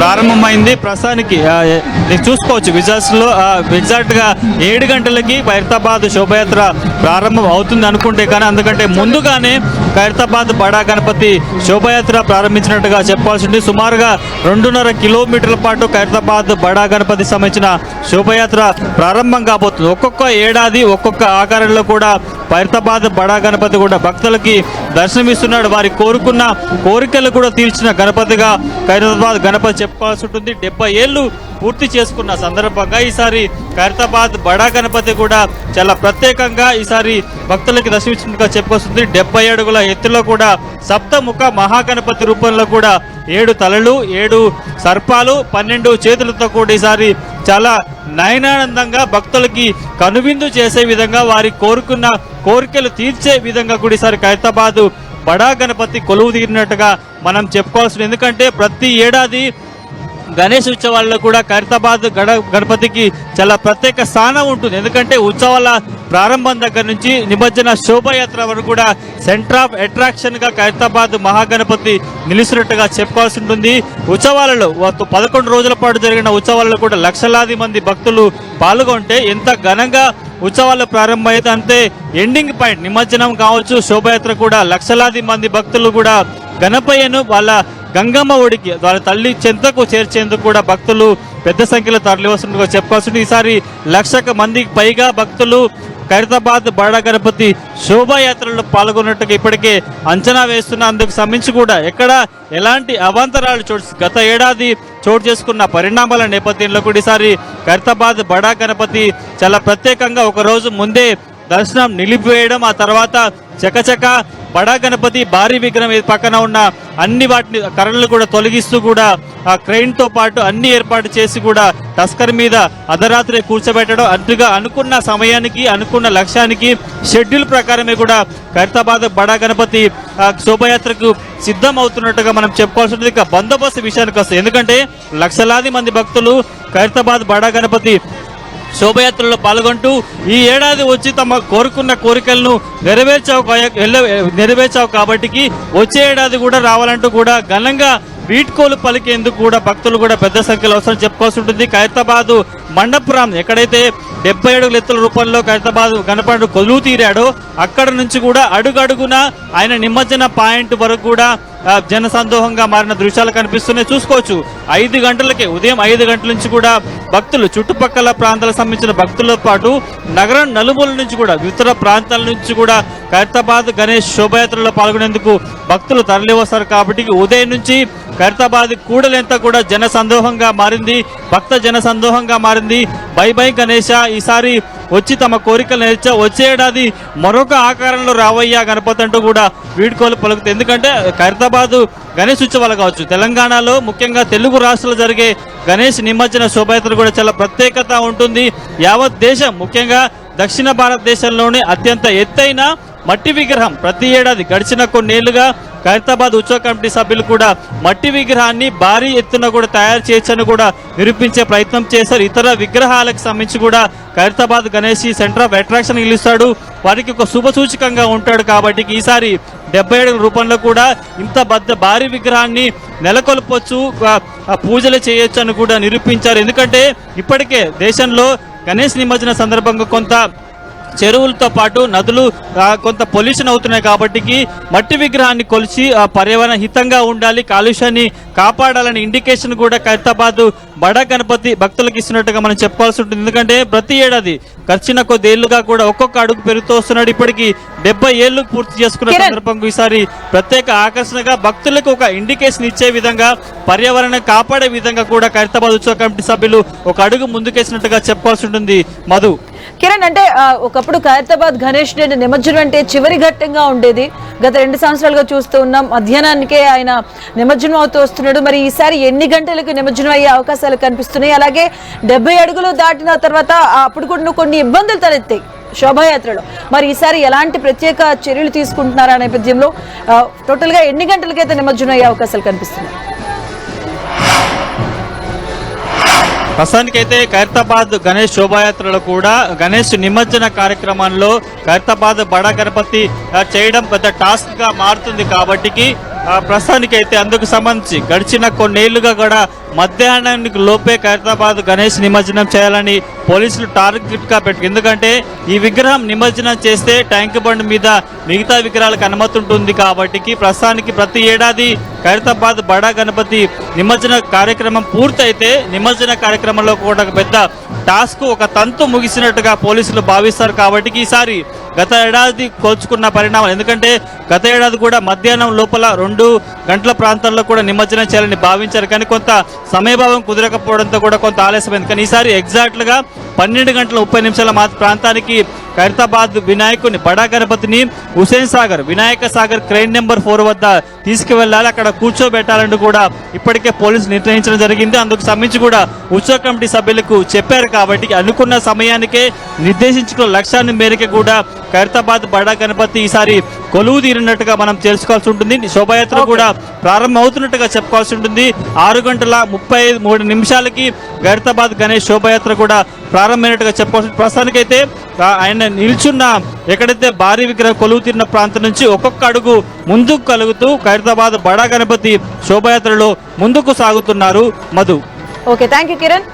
ప్రారంభమైంది. ప్రస్తుతానికి చూసుకోవచ్చు విజాస్లో ఎగ్జాక్ట్గా ఏడు గంటలకి ఖైరతాబాద్ శోభయాత్ర ప్రారంభం అవుతుంది అనుకుంటే కానీ అందుకంటే ముందుగానే ఖైరతాబాద్ బడా గణపతి శోభయాత్ర ప్రారంభించినట్టుగా చెప్పాల్సి ఉంది సుమారుగా రెండున్నర కిలోమీటర్ల పాటు ఖైరతాబాద్ బడా గణపతి సంబంధించిన శోభయాత్ర ప్రారంభం కాబోతుంది. ఒక్కొక్క ఏడాది ఒక్కొక్క ఆకారంలో కూడా ఖైరతాబాద్ బడా గణపతి కూడా భక్తులకి దర్శనమిస్తున్నాడు. వారి కోరుకున్న కోరికలు కూడా తీర్చిన గణపతిగా ఖైరతాబాద్ గణపతి చెప్పాల్సి ఉంటుంది. డెబ్బై ఏళ్ళు పూర్తి చేసుకున్న సందర్భంగా ఈసారి ఖైరతాబాద్ బడా గణపతి కూడా చాలా ప్రత్యేకంగా ఈసారి భక్తులకి దర్శనమిచ్చినట్టుగా చెప్పొస్తుంది డెబ్బై అడుగుల ఎత్తులో కూడా సప్తముఖ మహాగణపతి రూపంలో కూడా ఏడు తలలు ఏడు సర్పాలు పన్నెండు చేతులతో కూడా ఈసారి చాలా నయనానందంగా భక్తులకి కనువిందు చేసే విధంగా వారి కోరుకున్న కోరికలు తీర్చే విధంగా కూడా ఈసారి బడా గణపతి కొలువు తీరినట్టుగా మనం చెప్పుకోవాల్సింది. ఎందుకంటే ప్రతి ఏడాది గణేష్ ఉత్సవాల్లో కూడా ఖైరతాబాద్ గడ గణపతికి చాలా ప్రత్యేక స్థానం ఉంటుంది. ఎందుకంటే ఉత్సవాల ప్రారంభం దగ్గర నుంచి నిమజ్జన శోభయాత్ర వరకు కూడా సెంటర్ ఆఫ్ అట్రాక్షన్గా ఖైరతాబాద్ మహాగణపతి నిలిచినట్టుగా చెప్పాల్సి ఉంటుంది. ఉత్సవాలలో పదకొండు రోజుల పాటు జరిగిన ఉత్సవాలలో కూడా లక్షలాది మంది భక్తులు పాల్గొంటే ఎంత ఘనంగా ఉత్సవాలు ప్రారంభమైతే అంతే ఎండింగ్ పాయింట్ నిమజ్జనం కావచ్చు శోభయాత్ర కూడా లక్షలాది మంది భక్తులు కూడా గణపయ్యను వాళ్ళ గంగమ్మ ఒడికి వాళ్ళ తల్లి చెంతకు చేర్చేందుకు కూడా భక్తులు పెద్ద సంఖ్యలో తరలివస్తుండగా చెప్పాల్సింది ఈసారి లక్షకు మందికి పైగా భక్తులు ఖైరతాబాద్ బడా గణపతి శోభాయాత్రలో పాల్గొన్నట్టుగా ఇప్పటికే అంచనా వేస్తున్న అందుకు సంబంధించి కూడా ఎక్కడ ఎలాంటి అవాంతరాలు చోటు గత ఏడాది చోటు చేసుకున్న పరిణామాల నేపథ్యంలో కూడా ఈసారి ఖైరతాబాద్ బడా గణపతి చాలా ప్రత్యేకంగా ఒక రోజు ముందే దర్శనం నిలిపివేయడం ఆ తర్వాత చకచక బడా గణపతి భారీ విగ్రహం పక్కన ఉన్న అన్ని వాటిని కర్రలు కూడా తొలగిస్తూ కూడా ఆ క్రెయిన్తో పాటు అన్ని ఏర్పాటు చేసి కూడా టస్కర్ మీద అర్ధరాత్రి కూర్చోబెట్టడం. అటుగా అనుకున్న సమయానికి అనుకున్న లక్ష్యానికి షెడ్యూల్ ప్రకారమే కూడా ఖైరతాబాద్ బడా గణపతి శోభయాత్రకు సిద్ధం అవుతున్నట్టుగా మనం చెప్పుకోవాల్సి ఉంటుంది ఇక బందోబస్తు విషయానికి వస్తే. ఎందుకంటే లక్షలాది మంది భక్తులు ఖైరతాబాద్ బడా గణపతి శోభయాత్రలో పాల్గొంటూ ఈ ఏడాది వచ్చి తమ కోరుకున్న కోరికలను నెరవేర్చావు నెరవేర్చావు కాబట్టికి వచ్చే ఏడాది కూడా రావాలంటూ కూడా ఘనంగా వీడ్కోలు పలికేందుకు కూడా భక్తులు కూడా పెద్ద సంఖ్యలో అవసరం చెప్పుకోవాల్సి ఉంటుంది. ఖైరతాబాదు మండపురం ఎక్కడైతే డెబ్బై అడుగుల ఎత్తుల రూపంలో ఖైరతాబాద్ గణపడు కొలువు తీరాడో అక్కడ నుంచి కూడా అడుగడుగున ఆయన నిమజ్జన పాయింట్ వరకు కూడా జనసందోహంగా మారిన దృశ్యాలు కనిపిస్తున్నాయి. చూసుకోవచ్చు. ఐదు గంటలకే ఉదయం ఐదు గంటల నుంచి కూడా భక్తులు చుట్టుపక్కల ప్రాంతాలకు సంబంధించిన భక్తులతో పాటు నగరం నలుమూల నుంచి కూడా ఇతర ప్రాంతాల నుంచి కూడా ఖైరతాబాద్ గణేష్ శోభయాత్రలో పాల్గొనేందుకు భక్తులు తరలివస్తారు కాబట్టి ఉదయం నుంచి ఖైరతాబాద్ కూడలంతా కూడా జన సందోహంగా మారింది. భక్త జన సందోహంగా మారింది. బై బై గణేష ఈసారి వచ్చి తమ కోరికలు నేర్చా వచ్చే ఏడాది మరొక ఆకారంలో రావయ్యా గణపతి అంటూ కూడా వీడ్కోలు పలుకుతుంది ఎందుకంటే ఖైరతాబాద్ గణేష్ ఉత్సవాలు కావచ్చు. తెలంగాణలో ముఖ్యంగా తెలుగు రాష్ట్రాలు జరిగే గణేష్ నిమజ్జన శోభయాత్ర కూడా చాలా ప్రత్యేకత ఉంటుంది. యావత్ దేశం ముఖ్యంగా దక్షిణ భారతదేశంలోనే అత్యంత ఎత్తైన మట్టి విగ్రహం ప్రతి ఏడాది గడిచిన కొన్నేళ్ళుగా ఖైరతాబాద్ ఉత్సవ కమిటీ సభ్యులు కూడా మట్టి విగ్రహాన్ని భారీ ఎత్తున కూడా తయారు చేయొచ్చని కూడా నిరూపించే ప్రయత్నం చేశారు. ఇతర విగ్రహాలకు సంబంధించి కూడా Khairatabad Ganesh centre of attraction నిలుస్తాడు. వారికి ఒక శుభ సూచకంగా ఉంటాడు కాబట్టి ఈసారి డెబ్బై ఏడు రూపంలో కూడా ఇంత భద్ర భారీ విగ్రహాన్ని నెలకొల్పొచ్చు పూజలు చేయొచ్చు అని కూడా నిరూపించారు. ఎందుకంటే ఇప్పటికే దేశంలో గణేష్ నిమజ్జన సందర్భంగా కొంత చెరువులతో పాటు నదులు కొంత పొల్యూషన్ అవుతున్నాయి కాబట్టి మట్టి విగ్రహాన్ని కొలిచి ఆ, పర్యావరణ హితంగా ఉండాలి కాలుష్యాన్ని కాపాడాలని ఇండికేషన్ కూడా ఖైరతాబాద్ బడా గణపతి భక్తులకు ఇస్తున్నట్టుగా మనం చెప్పుకోవాల్సి ఉంటుంది. ఎందుకంటే ప్రతి ఏడాది గడిచిన కొద్దేళ్ళుగా కూడా ఒక్కొక్క అడుగు పెరుగుతూ వస్తున్నాడు. ఇప్పటికి డెబ్బై ఏళ్ళు పూర్తి చేసుకున్న. సందర్భంగా ఈసారి ప్రత్యేక ఆకర్షణగా భక్తులకు ఒక ఇండికేషన్ ఇచ్చే విధంగా పర్యావరణం కాపాడే విధంగా కూడా ఖైరతాబాద్ ఉత్సవ కమిటీ సభ్యులు ఒక అడుగు ముందుకేసినట్టుగా చెప్పుకోవాల్సి ఉంటుంది. మధు. కిరణ్ అంటే ఒకప్పుడు ఖైరతాబాద్ గణేష్ రెడ్డి నిమజ్జనం అంటే చివరి ఘట్టంగా ఉండేది. గత రెండు సంవత్సరాలుగా చూస్తూ ఉన్నాం. మధ్యాహ్నానికే ఆయన నిమజ్జనం అవుతూ వస్తున్నాడు. మరి ఈసారి ఎన్ని గంటలకు నిమజ్జనం అయ్యే అవకాశాలు కనిపిస్తున్నాయి? అలాగే డెబ్బై అడుగులు దాటిన తర్వాత ఆ, అప్పుడు కూడా కొన్ని ఇబ్బందులు తలెత్తాయి శోభాయాత్రలో. మరి ఈసారి ఎలాంటి ప్రత్యేక చర్యలు తీసుకుంటున్నారా నేపథ్యంలో? టోటల్గా ఎన్ని గంటలకైతే నిమజ్జనం అయ్యే అవకాశాలు కనిపిస్తున్నాయి? ప్రస్తుతానికైతే ఖైరతాబాద్ గణేష్ శోభాయాత్రలో కూడా గణేష్ నిమజ్జన కార్యక్రమంలో ఖైరతాబాద్ బడా గణపతి చేయడం పెద్ద టాస్క్గా మారుతుంది కాబట్టికి ప్రస్తుతానికైతే అందుకు సంబంధించి గడిచిన కొన్నేళ్ళుగా కూడా మధ్యాహ్నానికి లోపే ఖైరతాబాద్ గణేష్ నిమజ్జనం చేయాలని పోలీసులు టార్గెట్గా పెట్టి ఎందుకంటే ఈ విగ్రహం నిమజ్జనం చేస్తే ట్యాంక్ బండ్ మీద మిగతా విగ్రహాలకు అనుమతి ఉంటుంది కాబట్టి ప్రస్తుతానికి ప్రతి ఏడాది ఖైరతాబాద్ బడా గణపతి నిమజ్జన కార్యక్రమం పూర్తయితే నిమజ్జన కార్యక్రమంలో కూడా ఒక పెద్ద టాస్క్ ఒక తంతు ముగిసినట్టుగా పోలీసులు భావిస్తారు కాబట్టి ఈసారి గత ఏడాది కోల్చుకున్న పరిణామాలు ఎందుకంటే గత ఏడాది కూడా మధ్యాహ్నం లోపల రెండు గంటల ప్రాంతాల్లో కూడా నిమజ్జనం చేయాలని భావించారు. కానీ కొంత సమయభావం కుదరకపోవడంతో కూడా కొంత ఆలస్యమైంది. కానీ ఈసారి ఎగ్జాక్ట్గా పన్నెండు గంటల ముప్పై నిమిషాల మా ప్రాంతానికి ఖైరతాబాద్ వినాయకుని బడా గణపతిని Hussain Sagar Vinayaka Sagar crane number four వద్ద తీసుకువెళ్ళాలి. అక్కడ కూర్చోబెట్టాలని కూడా ఇప్పటికే పోలీసులు నిర్ణయించడం జరిగింది. అందుకు సంబంధించి కూడా ఉత్సవ కమిటీ సభ్యులకు చెప్పారు కాబట్టి అనుకున్న సమయానికే నిర్దేశించుకున్న లక్ష్యాన్ని మేరకు కూడా ఖైరతాబాద్ బడా గణపతి ఈసారి కొలువు తీరినట్టుగా మనం తెలుసుకోవాల్సి ఉంటుంది. శోభాయాత్ర కూడా ప్రారంభం అవుతున్నట్టుగా చెప్పుకోవాల్సి ఉంటుంది. ఆరు గంటల ముప్పై మూడు నిమిషాలకి ఖైరతాబాద్ గణేష్ శోభాయాత్ర కూడా ప్రారంభమైనట్టుగా చెప్పుకోవాల్సి ప్రస్తుతానికైతే ఆ, ఆయన నిల్చున్న. ఎక్కడైతే భారీ విగ్రహం కొలువు తీరిన ప్రాంతం నుంచి ఒక్కొక్క అడుగు ముందుకు కలుగుతూ ఖైరతాబాద్ బడా గణపతి శోభాయాత్రలో ముందుకు సాగుతున్నారు మధు. Okay thank Kiran